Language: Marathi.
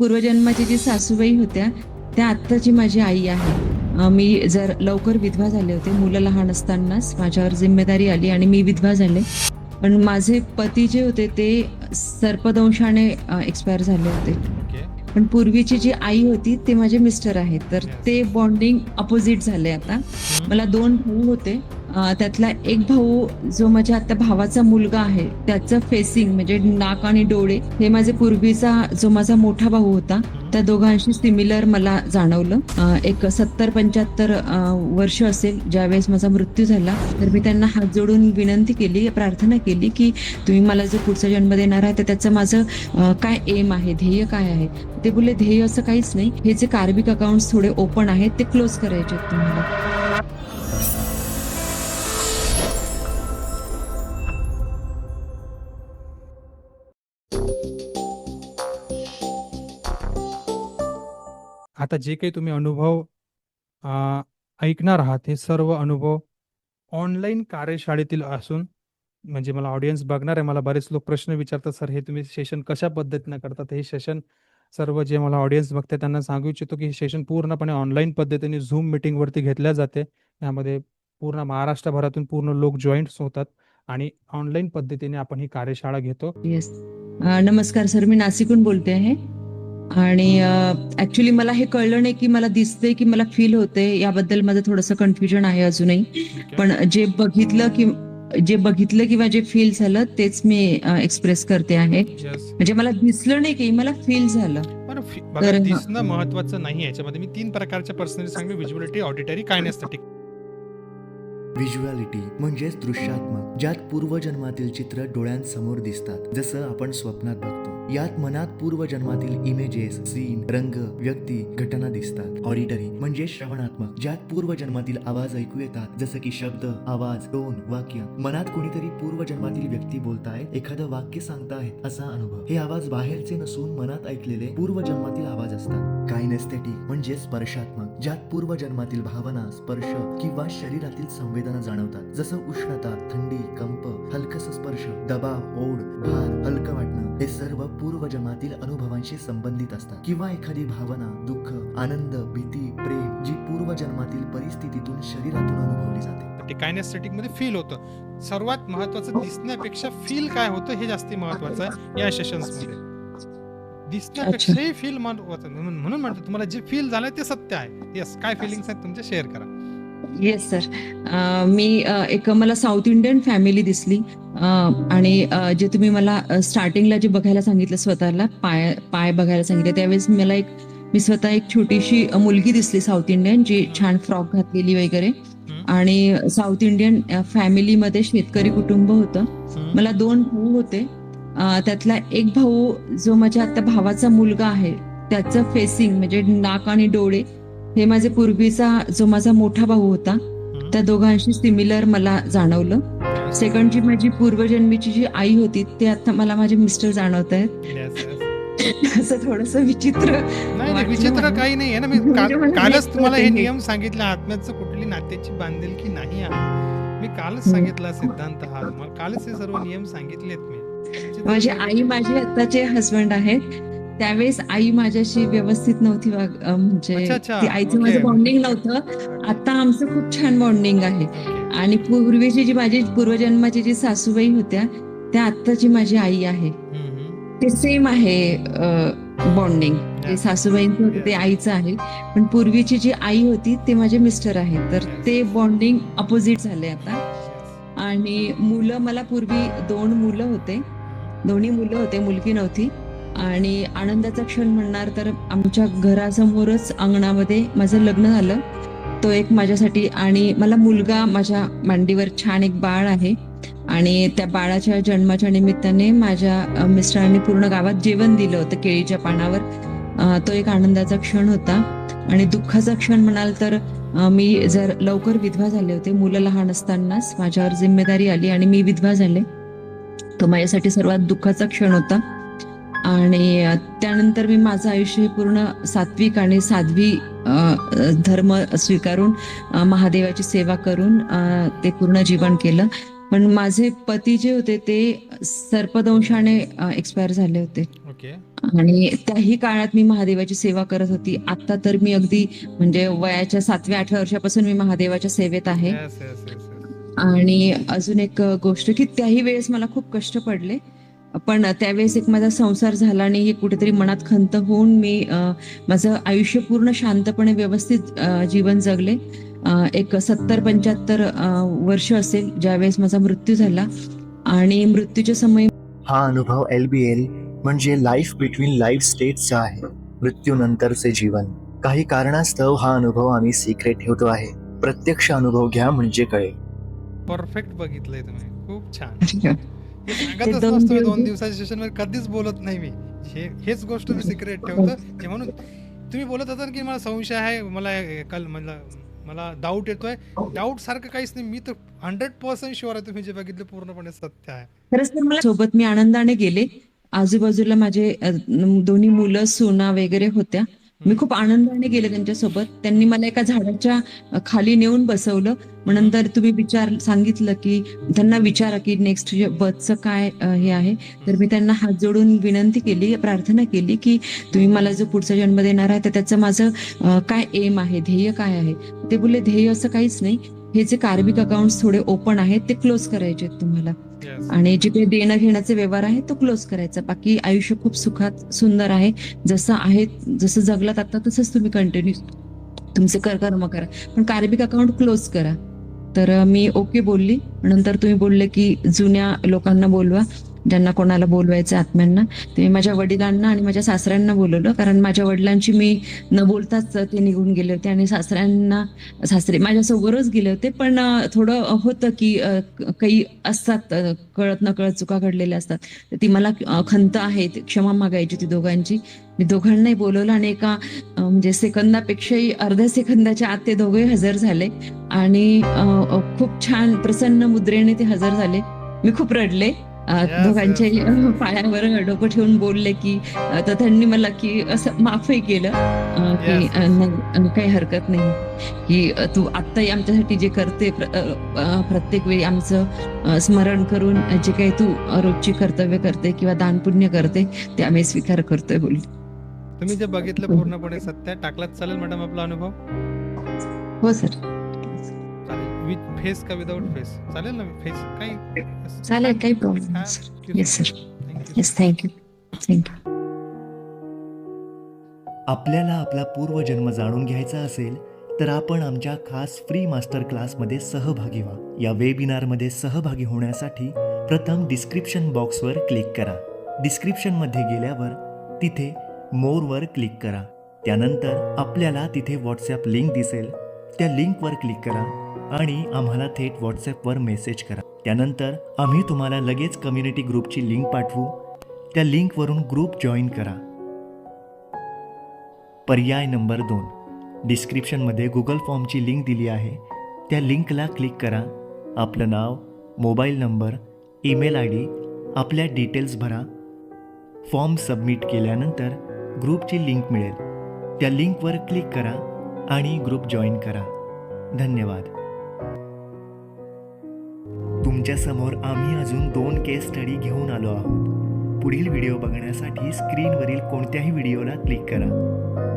पूर्वजन्माची जी सासूबाई होत्या त्या आत्ताची माझी आई आहे. मी जर लवकर विधवा झाले होते मुलं लहान असतानाच माझ्यावर जिम्मेदारी आली आणि मी विधवा झाले. पण माझे पती जे होते ते सर्पदंशाने एक्सपायर झाले होते. पण पूर्वीची जी आई होती ते माझे मिस्टर आहेत. तर ते बॉन्डिंग अपोजिट झाले आता. मला दोन भाऊ होते. त्यातला एक भाऊ जो माझ्या आता भावाचा मुलगा आहे त्याचं फेसिंग म्हणजे नाक आणि डोळे हे माझे पूर्वीचा जो माझा मोठा भाऊ होता त्या दोघांशी सिमिलर मला जाणवलं. एक सत्तर पंच्याहत्तर वर्ष असेल ज्यावेळेस माझा मृत्यू झाला तर मी त्यांना हात जोडून विनंती केली प्रार्थना केली की तुम्ही मला जर पुढचा जन्म देणार आहे तर त्याचं माझं काय एम आहे ध्येय काय आहे? ते बोलले ध्येय असं काहीच नाही. हे जे कार्बिक अकाउंट थोडे ओपन आहेत ते क्लोज करायचे आहेत तुम्हाला. आता जे काही तुम्ही अनुभव ऐकणार आहात हे सर्व अनुभव ऑनलाईन कार्यशाळेतील असून म्हणजे मला ऑडियन्स बघणार आहे मला बरेच लोक प्रश्न विचारतात सर हे तुम्ही सेशन कशा पद्धतीनं करतात? हे सेशन सर्व जे मला ऑडियन्स बघते त्यांना सांगू इच्छितो की हे सेशन पूर्णपणे ऑनलाईन पद्धतीने झूम वरती घेतल्या जाते. यामध्ये पूर्ण महाराष्ट्रभरातून पूर्ण लोक जॉईंट्स होतात आणि ऑनलाईन पद्धतीने आपण ही कार्यशाळा घेतो. येस नमस्कार सर. मी नाशिकहून बोलते आहे. आणि ऍक्च्युली मला हे कळलं नाही की मला दिसते की मला फील होते याबद्दल माझं थोडंसं कन्फ्युजन आहे अजूनही. पण जे बघितलं की जे बघितलं किंवा जे फील झालं तेच मी एक्सप्रेस करते आहे. म्हणजे मला दिसलं नाही की मला फील झालं. तर- दिसणं महत्वाचं नाही याच्यामध्ये मी तीन प्रकारच्या पर्सनली सांगतो. व्हिज्युअलिटी ऑडिटरी कायनेस्थेटिक व्हिज्युअलिटी म्हणजेच दृश्यात्मक ज्यात पूर्वजन्मातील चित्र डोळ्यांसमोर दिसतात जसं आपण स्वप्नात बघतो. यात मनात पूर्वजन्मातील इमेजेस सीन रंग व्यक्ती घटना दिसतात. ऑडिटरी म्हणजे श्रवणात्मक ज्यात पूर्वजन्मातील आवाज ऐकू येतात. जसं की शब्द आवाज टोन वाक्य. मनात कोणीतरी पूर्वजन्मातील व्यक्ती बोलताय एखादं वाक्य सांगताय असा अनुभव. हे आवाज बाहेरचे नसून मनात ऐकलेले पूर्वजन्मातील आवाज असतात. कायनेस्थेटिक म्हणजे स्पर्शात्मक ज्यात पूर्वजन्मातील भावना स्पर्श किंवा शरीरातील संवेदना जाणवतात. जसं उष्णता थंडी कंप हलकस स्पर्श दबाव ओढ भार हलकं वाटणं हे सर्व पूर्वजन्मातील अनुभवांशी संबंधित असतात. किंवा एखादी भावना दुःख आनंद भीती प्रेम जी पूर्वजन्मातील परिस्थितीतून शरीरातून अनुभवली जाते. ते कायनेस्थेटिकमध्ये फील होतं. सर्वात महत्वाचं दिसण्यापेक्षा फील काय होतं हे जास्ती महत्वाचं आहे या सेशन्समध्ये. दिसण्यापेक्षाही फील महत्वाचं. म्हणून म्हणून म्हणतो तुम्हाला जे फील झालंय ते सत्य आहे. येस काय फिलिंग्स आहेत तुमचे शेअर करा. येस सर मी एक मला साऊथ इंडियन फॅमिली दिसली. आणि जे तुम्ही मला स्टार्टिंगला जे बघायला सांगितलं स्वतःला पाय पाय बघायला सांगितले त्यावेळेस मला एक मी स्वतः एक छोटीशी मुलगी दिसली साऊथ इंडियन जी छान फ्रॉक घातलेली वगैरे. आणि साऊथ इंडियन फॅमिलीमध्ये शेतकरी कुटुंब होतं. मला दोन भाऊ होते. त्यातला एक भाऊ जो माझ्या आता भावाचा मुलगा आहे त्याचं फेसिंग म्हणजे नाक आणि डोळे हे माझे पूर्वीचा जो माझा मोठा भाऊ होता त्या दोघांशी सिमिलर मला जाणवलं. सेकंड जी माझी पूर्वजन्मीची जी आई होती ते आता मला माझे मिस्टर जाणवत आहेत. असं थोडस विचित्र नाही विचित्र. काही नाही ना. मी म्हणजे कालच हे तुम्हाला हे नियम सांगितले आत्म्याचं कुठली नात्याची बांधिलकी नाही मी कालच. सांगितला सिद्धांत हा. कालच हे सर्व नियम सांगितलेत मी. माझी आई माझे आताचे हस्बंड आहेत. त्यावेळेस आई माझ्याशी व्यवस्थित नव्हती म्हणजे आईचं. माझं बॉन्डिंग नव्हतं आता आमचं खूप छान बॉन्डिंग आहे. आणि पूर्वीची जी माझी पूर्वजन्माची जी सासूबाई होत्या त्या आत्ताची माझी आई आहे. ते सेम आहे बॉन्डिंग ते. सासूबाईंचं होतं ते. आईचं आहे पण पूर्वीची जी आई होती ते माझे मिस्टर आहेत तर. ते बॉन्डिंग अपोजिट झाले आता. आणि मुलं मला पूर्वी दोन मुलं होते दोन्ही मुलं होते मुलगी नव्हती आणि आनंदाचा क्षण म्हणणार तर आमच्या घरासमोरच अंगणामध्ये माझं लग्न झालं. तो एक माझ्यासाठी आणि मला मुलगा माझ्या मांडीवर छान एक बाळ आहे. आणि त्या बाळाच्या जन्माच्या निमित्ताने माझ्या मिस्टरांनी पूर्ण गावात जेवण दिलं होतं केळीच्या पानावर. तो एक आनंदाचा क्षण होता. आणि दुःखाचा क्षण म्हणाल तर मी जर लवकर विधवा झाले होते मुलं लहान असतानाच माझ्यावर जिम्मेदारी आली आणि मी विधवा झाले तो माझ्यासाठी सर्वात दुःखाचा क्षण होता. आणि त्यानंतर मी माझं आयुष्य हे पूर्ण सात्विक आणि साध्वी धर्म स्वीकारून महादेवाची सेवा करून ते पूर्ण जीवन केलं. पण माझे पती जे होते ते सर्पदंशाने एक्सपायर झाले होते. ओके. आणि त्याही काळात मी महादेवाची सेवा करत होती. आता तर मी अगदी म्हणजे वयाच्या सातव्या आठव्या वर्षापासून मी महादेवाच्या सेवेत आहे. येस येस येस आणि अजून एक गोष्ट की त्याही वेळेस मला खूप कष्ट पडले. पण त्यावेळेस एक माझा संसार झाला आणि हे कुठेतरी मनात खंत होऊन मी माझं आयुष्य पूर्ण शांतपणे व्यवस्थित जीवन जगले. एक सत्तर पंच्याहत्तर वर्ष असेल ज्यावेळेस माझा मृत्यू झाला. आणि मृत्यूच्या समय हा अनुभव एल बी एल म्हणजे लाईफ बिटवीन लाईफ स्टेटचा आहे. मृत्यूनंतरचे जीवन. काही कारणास्तव हा अनुभव आम्ही सिक्रेट ठेवतो आहे. प्रत्यक्ष अनुभव घ्या म्हणजे कळेल. परफेक्ट बघितलंय तुम्ही. खूप छान. सांगतच दोन नसतो दोन दिवसाच्या सेशनमध्ये कधीच बोलत नाही मी. हे हेच गोष्ट मी सिक्रेट ठेवतो. म्हणून तुम्ही बोलत होता ना की मला संशय आहे मला कल मला मला डाऊट येतोय. डाऊट सारखं काहीच नाही. मी तर हंड्रेड पर्सेंट शुअर आहे तुम्ही जे बघितलं पूर्णपणे सत्य आहे. खरंच तर मला सोबत मी आनंदाने गेले. आजूबाजूला माझे दोन्ही मुलं सुना वगैरे होत्या. मी खूप आनंदाने गेले त्यांच्यासोबत. त्यांनी मला एका झाडाच्या खाली नेऊन बसवलं. मग नंतर तुम्ही विचार सांगितलं की त्यांना विचारा की नेक्स्ट बर्थचं काय हे आहे. तर मी त्यांना हात जोडून विनंती केली प्रार्थना केली की तुम्ही मला जो पुढचा जन्म देणार आहे तर त्याचं माझं काय एम आहे ध्येय काय आहे? ते बोलले ध्येय असं काहीच नाही. हे जे कार्बिक अकाउंट थोडे ओपन आहेत ते क्लोज करायचे आहेत तुम्हाला. आणि जे काही देणं घेण्याचे व्यवहार आहे तो क्लोज करायचा. बाकी आयुष्य खूप सुखात सुंदर आहे. जसं आहे जसं जगलात आता तसंच तुम्ही कंटिन्यू तुमचे कर कर्म करा. पण कार्बिक अकाउंट क्लोज करा. तर मी ओके बोलली. नंतर तुम्ही बोलले की जुन्या लोकांना बोलवा. ज्यांना कोणाला बोलवायचं आत्म्यांना ते मी माझ्या वडिलांना आणि माझ्या सासऱ्यांना बोलवलं. कारण माझ्या वडिलांची मी न बोलताच ते निघून गेले होते आणि सासऱ्यांना सासरे माझ्यासोबतच गेले होते. पण थोडं होतं की काही असतात अं, कळत नकळत चुका घडलेल्या असतात. तर ती मला खंत आहे क्षमा मागायची ती दोघांची. मी दोघांनाही बोलवलं आणि एका म्हणजे सेकंदापेक्षाही अर्ध्या सेकंदाच्या आत ते दोघे हजर झाले. आणि खूप छान प्रसन्न मुद्रेने ते हजर झाले. मी खूप रडले. दोघांच्या पायावर डोकं ठेवून बोलले की तर त्यांनी मला की असं माफही केलं की काही हरकत नाही. की तू आत्ताही आमच्यासाठी जे करते प्रत्येक वेळी आमचं स्मरण करून जे काही तू रोजची कर्तव्य करते किंवा दान पुण्य करते ते आम्ही स्वीकार करतोय बोल तुम्ही जे बघितलं पूर्णपणे सत्य. टाकलात चालेल मॅडम आपला अनुभव? हो सर. विथ फेस का विदाउट फेस? चालेल ना फेस? काही चालेल काही problem yes sir yes thank you thank you आपल्याला आपला पूर्वजन्म जाणून घ्यायचा असेल तर आपण आमच्या खास फ्री मास्टर क्लासमध्ये सहभागी व्हा. या वेबिनारमध्ये सहभागी होण्यासाठी प्रथम डिस्क्रिप्शन बॉक्सवर क्लिक करा. डिस्क्रिप्शनमध्ये गेल्यावर तिथे मोरवर क्लिक करा. त्यानंतर आपल्याला तिथे व्हॉट्सॲप लिंक दिसेल. त्या लिंकवर क्लिक करा. आणि आम्हाला थेट व्हॉट्सॲपवर मेसेज करा. त्यानंतर आम्ही तुम्हाला लगेच कम्युनिटी ग्रुपची लिंक पाठवू. त्या लिंकवरून ग्रुप जॉईन करा. पर्याय नंबर दोन. डिस्क्रिप्शनमध्ये गुगल फॉर्मची लिंक दिली आहे. त्या लिंकला क्लिक करा. आपलं नाव mobile number email I D आपल्या डिटेल्स भरा. फॉर्म सबमिट केल्यानंतर ग्रुपची लिंक मिळेल. त्या लिंकवर क्लिक करा आणि ग्रुप जॉईन करा. धन्यवाद. तुमच्यासमोर आम्ही अजून दोन केस स्टडी घेऊन आलो आहोत. पुढील व्हिडिओ बघण्यासाठी स्क्रीनवरील कोणत्याही व्हिडिओला क्लिक करा.